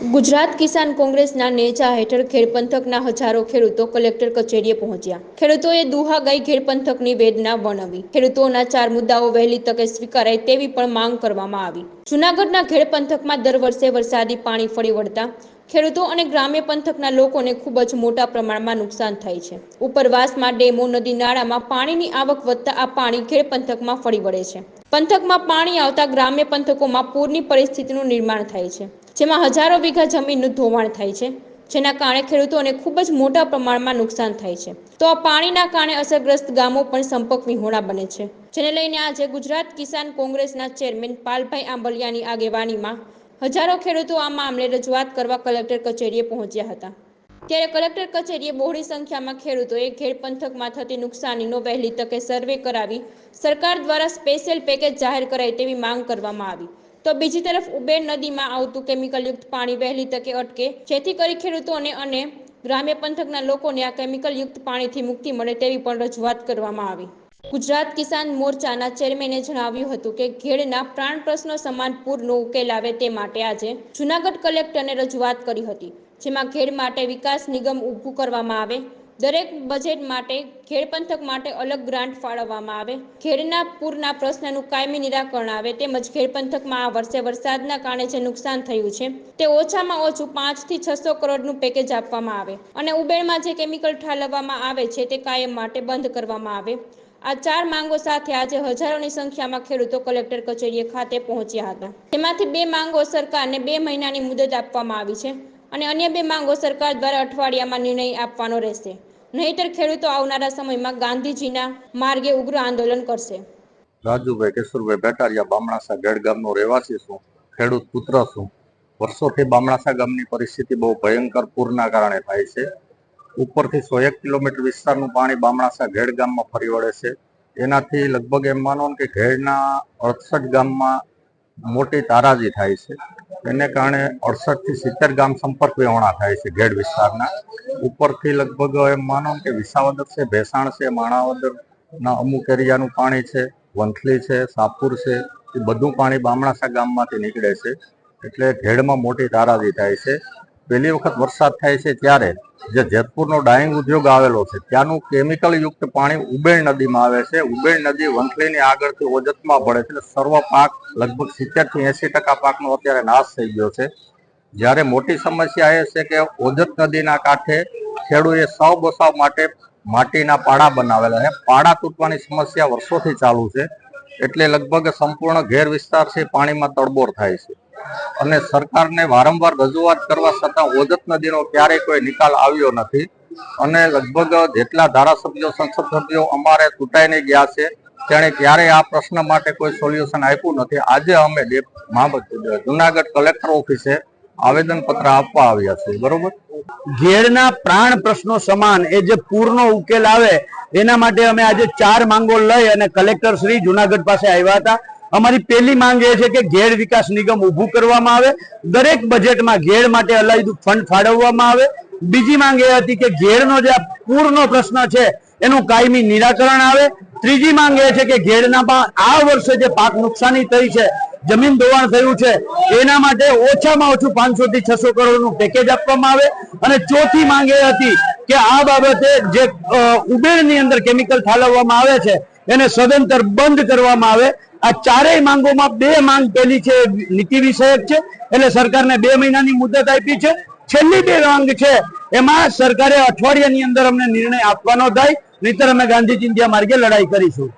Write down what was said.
ગુજરાત કિસાન કોંગ્રેસના નેજા હેઠળ ખેડ પંથકના હજારો ખેડૂતો કલેક્ટર કચેરીએ પહોંચ્યા. ખેડૂતોએ દુહા ગઈ ખેડ વેદના વર્ણવી. ખેડૂતોના ચાર મુદ્દાઓ વહેલી તકે સ્વીકારાય તેવી પણ માંગ કરવામાં આવી. જૂનાગઢના ખેડ પંથકમાં દર વર્ષે વરસાદી પાણી ફરી વળતા ખેડૂતો અને ગ્રામ્ય પંથકના લોકોને ખૂબ જ મોટા પ્રમાણમાં નુકસાન થાય છે. ઉપરવાસમાં ડેમો, નદી નાળામાં પાણીની આવક વધતા આ પાણી ખેડ પંથકમાં ફળી વળે છે. પંથકમાં પાણી આવતા ગ્રામ્ય પંથકોમાં પૂરની પરિસ્થિતિનું નિર્માણ થાય છે. જેમાં હજારો વીઘા જમીનનું ધોવાણ થાય છે, જેના કારણે ખેડૂતોને ખૂબ જ મોટા પ્રમાણમાં નુકસાન થાય છે. તો આ પાણીના કારણે અસરગ્રસ્ત ગામો પણ સંપર્ક વિહોણા બને છે. જેને લઈને આજે ગુજરાત કિસાન કોંગ્રેસના ચેરમેન પાલભાઈ આંબલિયાની આગેવાનીમાં હજારો ખેડૂતો આ મામલે રજૂઆત કરવા કલેક્ટર કચેરીએ પહોંચ્યા હતા. ત્યારે કલેક્ટર કચેરીએ બહોળી સંખ્યામાં ખેડૂતોએ ઘેર પંથકમાં થતી નુકસાનીનો વહેલી તકે સર્વે કરાવી સરકાર દ્વારા સ્પેશિયલ પેકેજ જાહેર કરાય તેવી માંગ કરવામાં આવી. તો બીજી તરફ ઉબેર નદીમાં આવતું કેમિકલયુક્ત પાણી વહેલી તકે અટકે, જેથી કરી ખેડૂતોને અને ગ્રામ્ય પંથકના લોકોને આ કેમિકલયુક્ત પાણીથી મુક્તિ મળે તેવી પણ રજૂઆત કરવામાં આવી. ગુજરાત કિસાન મોરચાના ચેરમેને જણાવ્યું હતું કે ઘેડના પ્રાણ પ્રશ્નો સમાન પૂરનો ઉકેલ આવે તે માટે આજે જૂનાગઢ કલેક્ટરને રજૂઆત કરી હતી, જેમાં ઘેડ માટે વિકાસ નિગમ ઊભું કરવામાં આવે દરેક બજેટ માટે, ખેડ પંથક માટે અલગ ગ્રાન્ટ ફાળવવામાં આવે. ખેડના પૂરના પ્રશ્નનું કાયમી નિરાકરણ આવે તેમજ ખેડ પંથકમાં આ વર્ષે વરસાદના કારણે જે નુકસાન થયું છે, તે ઓછામાં ઓછું પાંચથી છસો કરોડનું પેકેજ આપવામાં આવે. અને ઉબેરમાં જે કેમિકલ ઠાલવવામાં આવે છે તે કાયમ માટે બંધ કરવામાં આવે. આ ચાર માંગો સાથે આજે હજારોની સંખ્યામાં ખેડૂતો કલેક્ટર કચેરીએ ખાતે પહોંચ્યા હતા. તેમાંથી બે માંગો સરકારને બે મહિનાની મુદત આપવામાં આવી છે. અને અન્ય બે માંગો સરકાર દ્વારા અઠવાડિયામાં નિર્ણય આપવાનો રહેશે. નહીતર ખેડૂતો આવનારા સમયમાં ગાંધીજીના માર્ગે ઉગ્ર આંદોલન કરશે. રાજુભાઈ કેશુરભાઈ બેટારિયા બામણાસા ગેડ ગામનો રહેવાસી છું, ખેડૂત પુત્ર છું. વર્ષોથી બામણાસા ગામની પરિસ્થિતિ બહુ ભયંકર પૂરના કારણે થાય છે. ઉપરથી સો એક કિલોમીટર વિસ્તારનું પાણી બામણાસા ઘેડ ગામમાં ફરી વળે છે. એનાથી લગભગ એમ માનો કે ઘેડના અડસઠ ગામમાં મોટી તારાજી થાય છે. એને કારણે અડસઠથી સિત્તેર ગામ સંપર્ક વિહોણા થાય છે ઘેડ વિસ્તારના. ઉપરથી લગભગ એમ માનો કે વિસાવદર છે, ભેસાણ છે, માણાવદર ના અમુક એરિયાનું પાણી છે, વંથલી છે, સાપુર છે, એ બધું પાણી બામણાસા ગામમાંથી નીકળે છે. એટલે ઘેડમાં મોટી તારાજી થાય છે. પહેલી વખત વરસાદ થાય છે ત્યારે જે જેતપુરનો ડાઈંગ ઉદ્યોગ આવેલો છે, ત્યાંનું કેમિકલ યુક્ત પાણી ઉબેણ નદીમાં આવે છે. ઉબેણ નદી વંથલીની આગળથી ઓજતમાં પડે છે. સર્વ પાક લગભગ સિત્તેરથી એંસી ટકા પાકનો અત્યારે નાશ થઈ ગયો છે. જ્યારે મોટી સમસ્યા એ છે કે ઓજત નદીના કાંઠે ખેડૂએ સૌ બસાવ માટે માટીના પાડા બનાવેલા છે. પાડા તૂટવાની સમસ્યા વર્ષોથી ચાલુ છે. એટલે લગભગ સંપૂર્ણ ઘેર વિસ્તાર છે. પાણીમાં તડબોર થાય છે. અને સરકારને વારંવાર રજૂઆત કરવા છતાં ઓજત નદીનો ક્યારેય કોઈ નિકાલ આવ્યો નથી. અને લગભગ જેટલા ધારાસભ્યો સંસદ સભ્યો અમારે ચૂંટાઈને ગયા છે, તેણે ક્યારેય આ પ્રશ્ન માટે કોઈ સોલ્યુશન આપ્યું નથી. આજે અમે જુનાગઢ કલેક્ટર ઓફિસે આવેદન પત્ર આપવા આવ્યા છે બરોબર? ઘેરના પ્રાણ પ્રશ્નો સમાન, એ જે પૂરનો ઉકેલ આવે, એના માટે અમે આજે ચાર માંગો લઈ અને કલેક્ટર શ્રી જુનાગઢ પાસે આવ્યા હતા. અમારી પહેલી માંગ એ છે કે ઘેડ વિકાસ નિગમ ઊભું કરવામાં આવે. દરેક બજેટમાં ઘેડ માટે અલાયદું ફંડ ફાળવવામાં આવે. બીજી માંગ એ હતી કે ઘેડનો જે પૂરનો પ્રશ્ન છે, એનું કાયમી નિરાકરણ આવે. ત્રીજી માંગ એ છે કે ઘેડના આ વર્ષે જે પાક નુકસાની થઈ છે, જમીન ધોવાણ થયું છે, એના માટે ઓછામાં ઓછું પાંચસો થી છસો કરોડનું પેકેજ આપવામાં આવે. અને ચોથી માંગ એ હતી કે આ બાબતે જે ઉબેરની અંદર કેમિકલ ઠાલવવામાં આવે છે, એને સદંતર બંધ કરવામાં આવે. આ ચારેય માંગોમાં બે માંગ પેલી છે નીતિ વિષયક છે, એટલે સરકારને બે મહિનાની મુદત આપી છે. છેલ્લી બે માંગ છે, એમાં સરકારે અઠવાડિયાની અંદર અમને નિર્ણય આપવાનો થાય, નહીતર અમે ગાંધી ચિંધ્યા માર્ગે લડાઈ કરીશું.